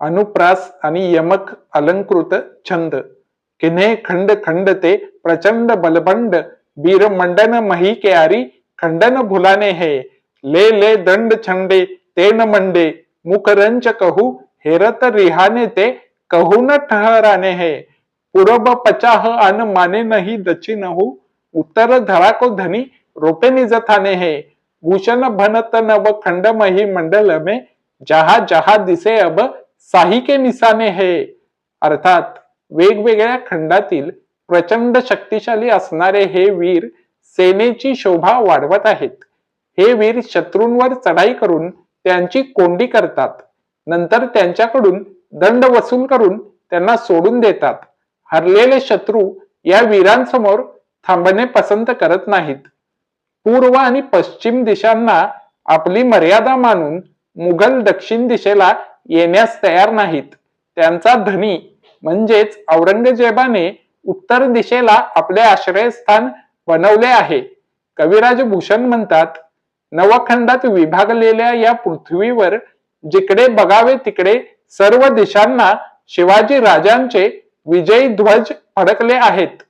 अनुप्रास आणि यमक अलंकृत छंद किन्हे खंड ते प्रचंड बलबंड बीर मंडन मही क्यारी खंडन भुलाने है ले ले दंड छंडे ते न मंडे मुखरंच कहू हेरत रिहाने ते कहू न ठहराने है पूरब पचाह अन माने नहीं दक्षिण हो उत्तर धरा को धनी रोपे निज थाने है भूषण भनत नव खंड मही मंडल में जहा जहा दिसे अब साहिके मिसाने हे अर्थात वेगवेगळ्या खंडातील प्रचंड शक्तिशाली असणारे हे वीर सेनेची शोभा वाढवत आहेत. हे वीर शत्रूंवर चढाई करून त्यांची कोंडी करतात. नंतर त्यांच्याकडून दंड वसूल करून त्यांना सोडून देतात. हरलेले शत्रू या वीरांसमोर थांबणे पसंत करत नाहीत. पूर्व आणि पश्चिम दिशांना आपली मर्यादा मानून मुघल दक्षिण दिशेला येण्यास तयार नाहीत. त्यांचा धनी म्हणजेच औरंगजेबाने उत्तर दिशेला आपले आश्रयस्थान बनवले आहे. कविराज भूषण म्हणतात नवखंडात विभागलेल्या या पृथ्वीवर जिकडे बघावे तिकडे सर्व दिशांना शिवाजी राजांचे विजयी ध्वज फडकले आहेत.